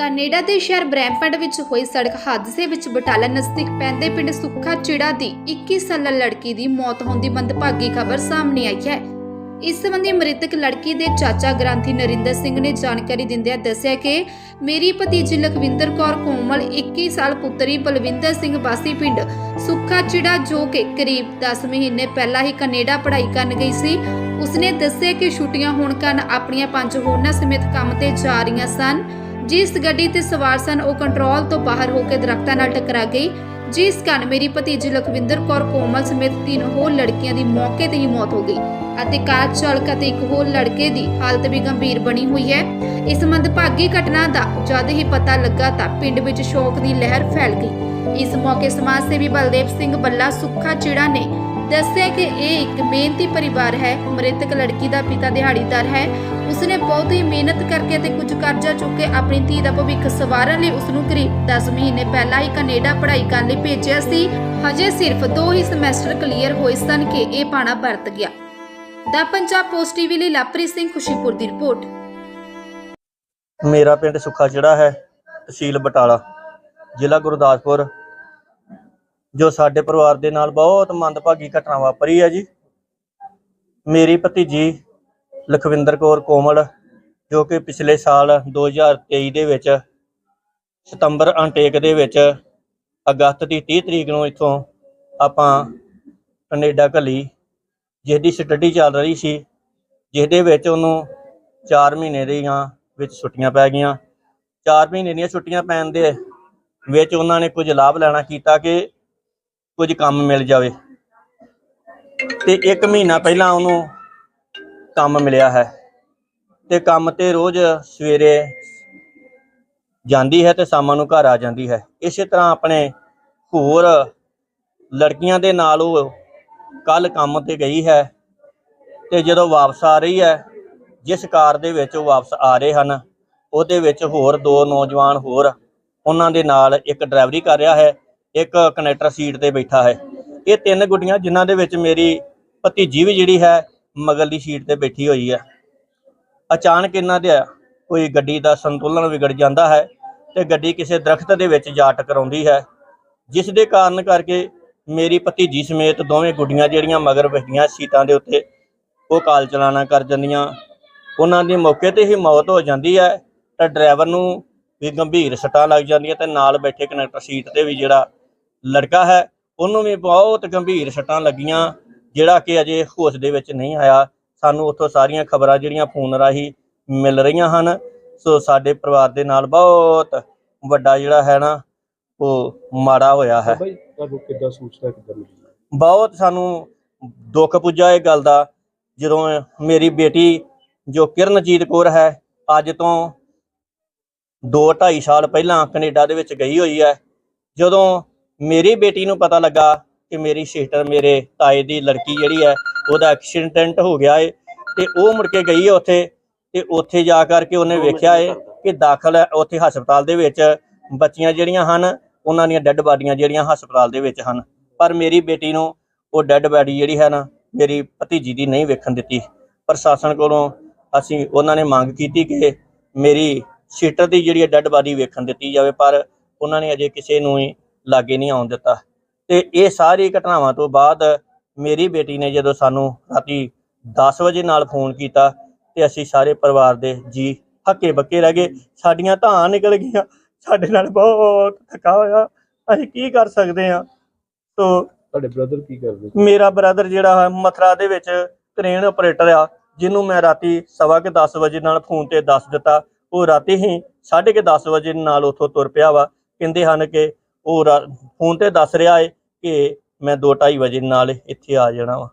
Canada ਦੇ ਸ਼ਹਿਰ Brampton ਵਿੱਚ ਹੋਏ ਸੜਕ ਹਾਦਸੇ ਵਿੱਚ ਬਟਾਲਾ ਨਜ਼ਦੀਕ ਪੈਂਦੇ ਪਿੰਡ ਸੁੱਖਾ ਚਿੜਾ ਦੀ 21 ਸਾਲਾ ਲੜਕੀ ਦੀ ਮੌਤ ਹੋਣ ਦੀ ਮੰਦਭਾਗੀ ਖਬਰ ਸਾਹਮਣੇ ਆਈ ਹੈ। ਇਸ ਸੰਬੰਧੀ ਮ੍ਰਿਤਕ ਲੜਕੀ ਦੇ ਚਾਚਾ ਗ੍ਰਾਂਥੀ ਨਰਿੰਦਰ ਸਿੰਘ ਨੇ ਜਾਣਕਾਰੀ ਦਿੰਦਿਆਂ ਦੱਸਿਆ ਕਿ ਮੇਰੀ ਭਤੀਜੀ ਲਖਵਿੰਦਰ ਕੌਰ ਕੋਮਲ 21 ਸਾਲ ਪੁੱਤਰੀ ਬਲਵਿੰਦਰ ਸਿੰਘ ਵਾਸੀ ਪਿੰਡ ਸੁੱਖਾ ਚਿੜਾ ਜੋ ਕਿ ਕਰੀਬ 10 ਮਹੀਨੇ ਪਹਿਲਾਂ ਹੀ ਕੈਨੇਡਾ ਪੜ੍ਹਾਈ ਕਰਨ ਗਈ ਸੀ, ਉਸਨੇ ਦੱਸਿਆ ਕਿ ਛੁੱਟੀਆਂ ਹੋਣ ਕਾਰਨ ਆਪਣੀਆਂ ਪੰਜ ਹੋਰਨਾਂ ਸਮੇਤ ਕੰਮ ਤੇ ਜਾ ਰਹੀਆਂ ਸਨ। ਜਿਸ ਗੱਡੀ ਤੇ ਸਵਾਰ ਸਨ, ਉਹ ਕੰਟਰੋਲ ਤੋਂ ਬਾਹਰ ਹੋ ਕੇ ਦਰਖਤਾਂ ਨਾਲ ਟਕਰਾ ਗਈ, ਜਿਸ ਕਾਰਨ ਮੇਰੀ ਭਤੀਜੀ ਲਖਵਿੰਦਰ ਕੌਰ ਕੋਮਲ ਸਮੇਤ ਤਿੰਨ ਹੋਰ ਲੜਕੀਆਂ ਦੀ ਮੌਕੇ ਤੇ ਹੀ ਮੌਤ ਹੋ ਗਈ ਅਤੇ ਕਾਰ ਚਾਲਕ ਅਤੇ ਇੱਕ ਹੋਰ ਲੜਕੇ ਦੀ ਹਾਲਤ ਵੀ ਗੰਭੀਰ ਬਣੀ ਹੋਈ ਹੈ। ਇਸ ਮੰਦਭਾਗੀ ਘਟਨਾ ਦਾ ਜਦ ਹੀ ਪਤਾ ਲੱਗਾ ਤਾਂ ਪਿੰਡ ਵਿੱਚ ਸ਼ੋਕ ਦੀ ਲਹਿਰ ਫੈਲ ਗਈ। ਇਸ ਮੌਕੇ ਸਮਾਜ ਸੇਵੀ ਬਲਦੇਵ ਸਿੰਘ ਬੱਲਾ ਸੁੱਖਾ ਚਿੜਾ ਨੇ ਦੱਸਿਆ ਕਿ ਇਹ ਇੱਕ ਮਿਹਨਤੀ ਪਰਿਵਾਰ ਹੈ, ਮ੍ਰਿਤਕ ਲੜਕੀ ਦਾ ਪਿਤਾ ਦਿਹਾੜੀਦਾਰ ਹੈ। ਉਸਨੇ ਬਹੁਤ ਹੀ ਮਿਹਨਤ ਕਰਕੇ ਤੇ ਕੁਝ ਕਰਜ਼ਾ ਚੁੱਕ ਕੇ ਆਪਣੀ ਧੀ ਦਾ ਭਵਿੱਖ ਸਵਾਰਨ ਲਈ ਉਸ ਨੂੰ ਕਰੀਬ 10 ਮਹੀਨੇ ਪਹਿਲਾਂ ਹੀ ਕੈਨੇਡਾ ਪੜ੍ਹਾਈ ਕਰਨ ਲਈ ਭੇਜਿਆ ਸੀ। ਹਜੇ ਸਿਰਫ ਦੋ ਹੀ ਸਮੈਸਟਰ ਕਲੀਅਰ ਹੋਏ ਸਨ ਕਿ ਇਹ ਪਾਣਾ ਵਰਤ ਗਿਆ। ਦਾ ਪੰਜਾਬ ਪੋਸਟ ਟੀਵੀ ਲਈ ਲਾਪ੍ਰੀਤ ਸਿੰਘ ਖੁਸ਼ੀਪੁਰ ਦੀ ਰਿਪੋਰਟ। ਮੇਰਾ ਪਿੰਡ ਸੁੱਖਾ ਜਿਹੜਾ ਹੈ, ਤਹਿਸੀਲ ਬਟਾਲਾ, ਜ਼ਿਲ੍ਹਾ ਗੁਰਦਾਸਪੁਰ। ਜੋ ਸਾਡੇ ਪਰਿਵਾਰ ਦੇ ਨਾਲ ਬਹੁਤ ਮੰਦਭਾਗੀ ਘਟਨਾ ਵਾਪਰੀ ਹੈ ਜੀ। ਮੇਰੀ ਭਤੀਜੀ ਲਖਵਿੰਦਰ ਕੌਰ ਕੋਮਲ, ਜੋ ਕਿ ਪਿਛਲੇ ਸਾਲ 2023 ਦੇ ਵਿੱਚ ਸਤੰਬਰ ਅਨਟੇਕ ਦੇ ਵਿੱਚ ਅਗਸਤ ਦੀ 30 ਤਰੀਕ ਨੂੰ ਇੱਥੋਂ ਆਪਾਂ ਕੈਨੇਡਾ ਘੱਲੀ, ਜਿਹਦੀ ਸਟੱਡੀ ਚੱਲ ਰਹੀ ਸੀ, ਜਿਹਦੇ ਵਿੱਚ ਉਹਨੂੰ 4 ਮਹੀਨੇ ਦੀਆਂ ਵਿੱਚ ਛੁੱਟੀਆਂ ਪੈ ਗਈਆਂ। 4 ਮਹੀਨੇ ਦੀਆਂ ਛੁੱਟੀਆਂ ਪੈਣ ਦੇ ਵਿੱਚ ਉਹਨਾਂ ਨੇ ਕੁਝ ਲਾਭ ਲੈਣਾ ਕੀਤਾ ਕਿ ਕੁਝ ਕੰਮ ਮਿਲ ਜਾਵੇ। ਤੇ 1 ਮਹੀਨਾ ਪਹਿਲਾਂ ਉਹਨੂੰ ਕੰਮ ਮਿਲਿਆ ਹੈ। ਤੇ ਕੰਮ ਤੇ ਰੋਜ਼ ਸਵੇਰੇ ਜਾਂਦੀ ਹੈ ਤੇ ਸ਼ਾਮਾਂ ਨੂੰ ਘਰ ਆ ਜਾਂਦੀ ਹੈ। ਇਸੇ ਤਰ੍ਹਾਂ ਆਪਣੇ ਹੋਰ ਲੜਕੀਆਂ ਦੇ ਨਾਲ ਉਹ ਕੱਲ ਕੰਮ ਤੇ ਗਈ ਹੈ ਤੇ ਜਦੋਂ ਵਾਪਸ ਆ ਰਹੀ ਹੈ, ਜਿਸ ਕਾਰ ਦੇ ਵਿੱਚ ਉਹ ਵਾਪਸ ਆ ਰਹੇ ਹਨ, ਉਹਦੇ ਵਿੱਚ ਹੋਰ ਦੋ ਨੌਜਵਾਨ ਹੋਰ ਉਹਨਾਂ ਦੇ ਨਾਲ ਇੱਕ ਡਰਾਈਵਰੀ ਕਰ ਰਿਹਾ ਹੈ। ਇੱਕ ਕਨੈਕਟਰ ਸੀਟ ਤੇ ਬੈਠਾ ਹੈ। ਇਹ ਤਿੰਨ ਗੁੱਡੀਆਂ ਜਿਨ੍ਹਾਂ ਦੇ ਵਿੱਚ ਮੇਰੀ ਭਤੀਜੀ ਵੀ ਜਿਹੜੀ ਹੈ, ਮਗਰਲੀ ਸੀਟ ਤੇ ਬੈਠੀ ਹੋਈ ਹੈ। ਅਚਾਨਕ ਇਹਨਾਂ ਦੇ ਕੋਈ ਗੱਡੀ ਦਾ ਸੰਤੁਲਨ ਵਿਗੜ ਜਾਂਦਾ ਹੈ ਤੇ ਗੱਡੀ ਕਿਸੇ ਦਰਖਤ ਦੇ ਵਿੱਚ ਜਾ ਟਕਰਾਉਂਦੀ ਹੈ, ਜਿਸ ਦੇ ਕਾਰਨ ਕਰਕੇ ਮੇਰੀ ਭਤੀਜੀ ਸਮੇਤ ਦੋਵੇਂ ਗੁੱਡੀਆਂ ਜਿਹੜੀਆਂ ਮਗਰ ਬੈਠੀਆਂ ਸੀਟਾਂ ਦੇ ਉੱਤੇ, ਉਹ ਕਾਲ ਚਲਾਣਾ ਕਰ ਜਾਂਦੀਆਂ। ਉਹਨਾਂ ਦੀ ਮੌਕੇ ਤੇ ਹੀ ਮੌਤ ਹੋ ਜਾਂਦੀ ਹੈ ਤਾਂ ਡਰਾਈਵਰ ਨੂੰ ਵੀ ਗੰਭੀਰ ਸੱਟਾਂ ਲੱਗ ਜਾਂਦੀਆਂ ਤੇ ਨਾਲ ਬੈਠੇ ਕਨੈਕਟਰ ਸੀਟ ਤੇ ਵੀ ਜਿਹੜਾ ਲੜਕਾ ਹੈ ਉਹਨੂੰ ਵੀ ਬਹੁਤ ਗੰਭੀਰ ਸੱਟਾਂ ਲੱਗੀਆਂ ਜਿਹੜਾ ਕਿ ਅਜੇ ਹੋਸ਼ ਦੇ ਵਿੱਚ ਨਹੀਂ ਆਇਆ। ਸਾਨੂੰ ਉੱਥੋਂ ਸਾਰੀਆਂ ਖਬਰਾਂ ਜਿਹੜੀਆਂ ਫੋਨ ਰਾਹੀਂ ਮਿਲ ਰਹੀਆਂ ਹਨ। ਸੋ ਸਾਡੇ ਪਰਿਵਾਰ ਦੇ ਨਾਲ ਬਹੁਤ ਵੱਡਾ ਜਿਹੜਾ ਹੈ ਨਾ ਉਹ ਮਾੜਾ ਹੋਇਆ ਹੈ। ਬਾਈ ਤੁਹਾਨੂੰ ਕਿੱਦਾਂ ਸੂਚਨਾ ਕਿੱਦਾਂ ਮਿਲੀ? ਬਹੁਤ ਸਾਨੂੰ ਦੁੱਖ ਪੁੱਜਾ ਇਹ ਗੱਲ ਦਾ। ਜਦੋਂ ਮੇਰੀ ਬੇਟੀ ਜੋ ਕਿਰਨਜੀਤ ਕੌਰ ਹੈ ਅੱਜ ਤੋਂ 2.5 ਸਾਲ ਪਹਿਲਾਂ ਕੈਨੇਡਾ ਦੇ ਵਿੱਚ ਗਈ ਹੋਈ ਹੈ ਜਦੋਂ ਮੇਰੀ ਬੇਟੀ ਨੂੰ ਪਤਾ ਲੱਗਾ ਕਿ ਮੇਰੀ ਸਿਸਟਰ ਮੇਰੇ ਤਾਏ ਦੀ ਲੜਕੀ ਜਿਹੜੀ ਹੈ ਉਹਦਾ ਐਕਸੀਡੈਂਟ ਹੋ ਗਿਆ ਏ ਤੇ ਉਹ ਮੁੜ ਕੇ ਗਈ ਹੈ ਉੱਥੇ ਤੇ ਉੱਥੇ ਜਾ ਕਰਕੇ ਉਹਨੇ ਵੇਖਿਆ ਏ ਕਿ ਦਾਖਲ ਹੈ ਉੱਥੇ ਹਸਪਤਾਲ ਦੇ ਵਿੱਚ। ਬੱਚੀਆਂ ਜਿਹੜੀਆਂ ਹਨ ਉਹਨਾਂ ਦੀਆਂ ਡੈੱਡ ਬਾਡੀਆਂ ਜਿਹੜੀਆਂ ਹਸਪਤਾਲ ਦੇ ਵਿੱਚ ਹਨ। ਪਰ ਮੇਰੀ ਬੇਟੀ ਨੂੰ ਉਹ ਡੈੱਡ ਬਾਡੀ ਜਿਹੜੀ ਹੈ ਨਾ ਮੇਰੀ ਭਤੀਜੀ ਦੀ ਨਹੀਂ ਵੇਖਣ ਦਿੱਤੀ। ਪ੍ਰਸ਼ਾਸਨ ਕੋਲੋਂ ਅਸੀਂ ਉਹਨਾਂ ਨੇ ਮੰਗ ਕੀਤੀ ਕਿ ਮੇਰੀ ਸਿਸਟਰ ਦੀ ਜਿਹੜੀ ਡੈੱਡ ਬਾਡੀ ਵੇਖਣ ਦਿੱਤੀ ਜਾਵੇ ਪਰ ਉਹਨਾਂ ਨੇ ਅਜੇ ਕਿਸੇ ਨੂੰ ਹੀ ਲਾਗੇ ਨਹੀਂ ਆਉਣ ਦਿੱਤਾ। ਤੇ ਇਹ ਸਾਰੀ ਘਟਨਾਵਾਂ ਤੋਂ ਬਾਅਦ ਮੇਰੀ ਬੇਟੀ ਨੇ ਜਦੋਂ ਸਾਨੂੰ ਰਾਤੀ 10 ਵਜੇ ਨਾਲ ਫੋਨ ਕੀਤਾ ਤੇ ਅਸੀਂ ਸਾਰੇ ਪਰਿਵਾਰ ਦੇ ਜੀ ਹੱਕੇ ਬੱਕੇ ਰਹਿ ਗਏ। ਸਾਡੀਆਂ ਧਾਂ ਨਿਕਲ ਗਈਆਂ। ਸਾਡੇ ਨਾਲ ਬਹੁਤ ਥਕਾ ਹੋਇਆ। ਅਸੀਂ ਕੀ ਕਰ ਸਕਦੇ ਹਾਂ? ਸੋ ਤੁਹਾਡੇ ਬ੍ਰਦਰ ਕੀ ਕਰਦੇ? ਮੇਰਾ ਬ੍ਰਦਰ ਜਿਹੜਾ ਹੈ ਮਥਰਾ ਦੇ ਵਿੱਚ ਕ੍ਰੇਨ ਆਪਰੇਟਰ ਆ ਜਿਹਨੂੰ ਮੈਂ ਰਾਤੀ ਸਵਾ ਕੇ 10 ਵਜੇ ਨਾਲ ਫੋਨ ਤੇ ਦੱਸ ਦਿੱਤਾ। ਉਹ ਰਾਤੀ ਹੀ 10:30 ਵਜੇ ਨਾਲ ਉੱਥੋਂ ਤੁਰ ਪਿਆ ਵਾ। ਕਹਿੰਦੇ ਹਨ ਕਿ ਉਹ ਰਾ- ਫੋਨ ਤੇ ਦੱਸ ਰਿਹਾ ਏ ਕਿ ਮੈਂ 2:30 ਵਜੇ ਨਾਲ ਇੱਥੇ ਆ ਜਾਣਾ ਵਾ।